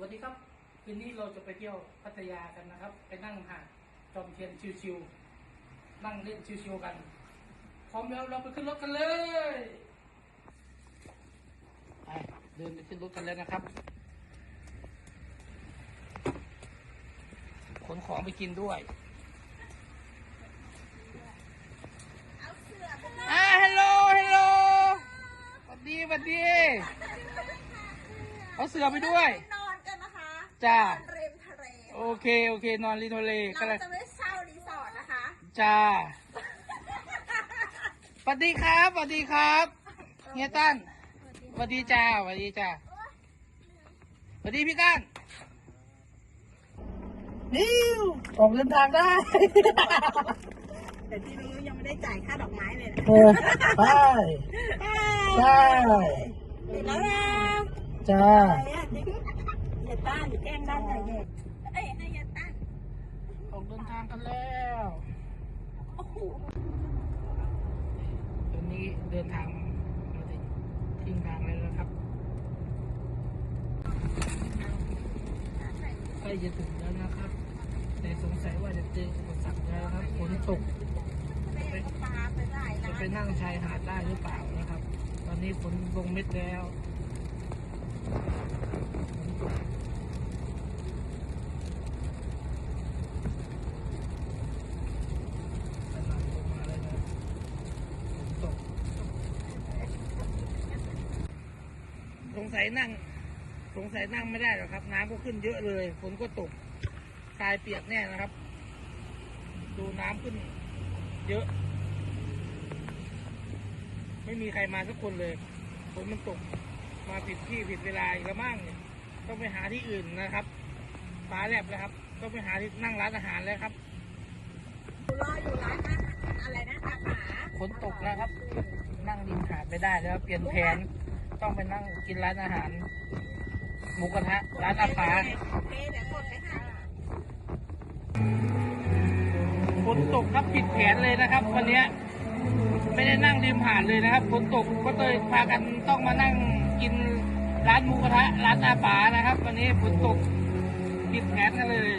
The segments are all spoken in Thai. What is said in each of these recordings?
วัสดีครับ คืนนี้เราจะไปเที่ยวพัทยากันนะครับ ไปนั่งหาดจอมเทียนชิวๆนั่งเล่นชิวๆกัน พร้อมแล้วเราไปขึ้นรถกันเลยไปเดินไปขึ้นรถกันเลยนะครับขนของไปกินด้วยอ่าฮัลโหลฮัลโหลสวัสดีสวัสดี เอาเสือไปด้วย จ้านอนริมทะเลโอเค โอเคนอนริมทะเลก็เราเลยจะไม่เช่ารีสอร์ทนะคะ จ้าสวัสดีครับสวัสดีครับเฮียตั้นสวัสดีจ้าสวัสดีจ้าสวัสดีพี่ตั้นนิวออกเดินทางได้ แต่ที่รู้ยังไม่ได้จ่ายค่าดอกไม้เลยนะเออไปใช่ติดแล้วนะจ้าอ ย่าต้านแกล้งด้านไหนเด็กเอ้ยให้ย่าต้านออกเดินทางกันแล้วโอ้โหตอนนี้เดินทางมาถึงทิ้งทางแล้วนะครับใกล้จะถึงแล้วนะครับ แต่สงสัยว่าจะเจออุปสรรคแล้วครับฝนตกไปปลาไปจะไปนั่งชายหาดได้หรือเปล่านะครับ ตอนนี้ฝนลงเม็ดแล้วฝนตกกำลังลงมาเลยนะฝนตก สงสัยนั่ง สงสัยนั่งไม่ได้หรอกครับ น้ำก็ขึ้นเยอะเลยฝนก็ตกทรายเปียกแน่นะครับ ดูน้ำขึ้น เยอะ ไม่มีใครมาสักคนเลยฝนมันตก มาผิดที่ผิดเวลาอีกแล้วมั่งเนี่ยต้องไปหาที่อื่นนะครับฟ้าแลบแล้วครับ ต้องไปหาที่นั่งร้านอาหารแล้วครับรออยู่ร้านนะอะไรนะอาหาฝนตกแล้วครับ นั่งริมหาดไม่ได้แล้วเปลี่ยนแผน ต้องไปนั่งกินร้านอาหาร หมูกระทะร้านอาปาโอเคเดี๋ยวกดไปค่ะฝนตกครับผิดแผนเลยนะครับ วันนี้ไม่ได้นั่งริมหาดเลยนะครับฝนตกก็เลยพากันต้องมานั่งกินร้านหมูกระทะร้านอาปานะครับ วันนี้ฝนตกผิดแผนกันเลย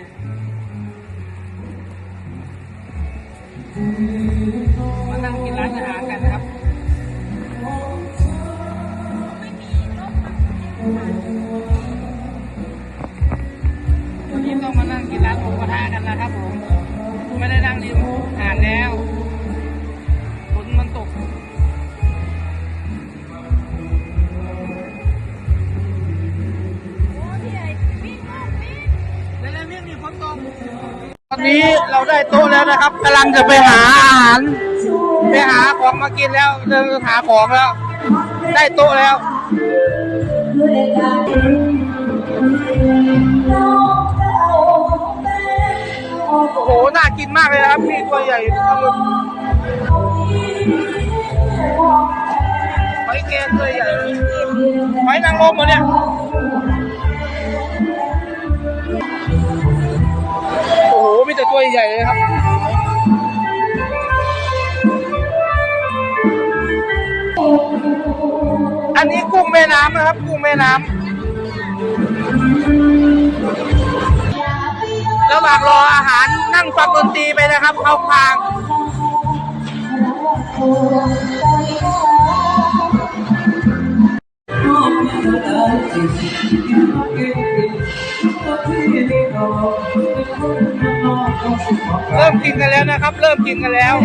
มานั่งกินร้านอาหารกันนะครับากันนะครับผมไม่ได้นั่งริมหาดแล้วฝนมันตกใหญ่วิ่งมากวิ่งแล้วเรื่องมีฝนตกตอนนี้เราได้โต๊ะแล้วนะครับกำลังจะไปหาอาหารไปหาของมากินแล้วเดินหาของแล้ว ได้โต๊ะแล้ว กินมากเลยนะครับพี่ตัวใหญ่ปลาหมึกหอยแครงตัวใหญ่หอยนางรมเหรอเนี่ยโอ้โหมีแต่ตัวใหญ่เลยครับอันนี้กุ้งแม่น้ำนะครับ กุ้งแม่น้ำระหว่างรออาหาร ฟังดนตรีไปนะครับ เข้าพางเริ่มกินกันแล้วนะครับ เริ่มกินกันแล้ว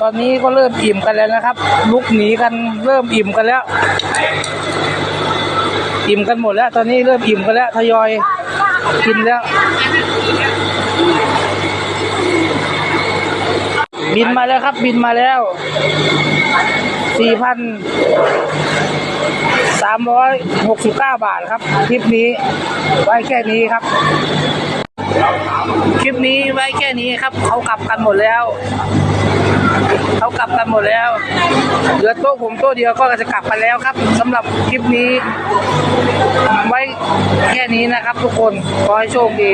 ตอนนี้ก็เริ่มอิ่มกันแล้วนะครับ ลุกหนีกันเริ่มอิ่มกันแล้ว อิ่มกันหมดแล้ว ตอนนี้เริ่มอิ่มกันแล้วทยอยกินแล้ว บินมาแล้วครับ บินมาแล้วสี่พันสามร้อยหกสิบเก้าบาทครับ คลิปนี้ ไว้แค่นี้ครับ คลิปนี้ไว้แค่นี้ครับ เขากลับกันหมดแล้ว เขากลับกันหมดแล้ว เหลือโต๊ะผมโต๊ะเดียวก็จะกลับไปแล้วครับสำหรับคลิปนี้ ไว้แค่นี้นะครับ ทุกคนขอให้โชคดี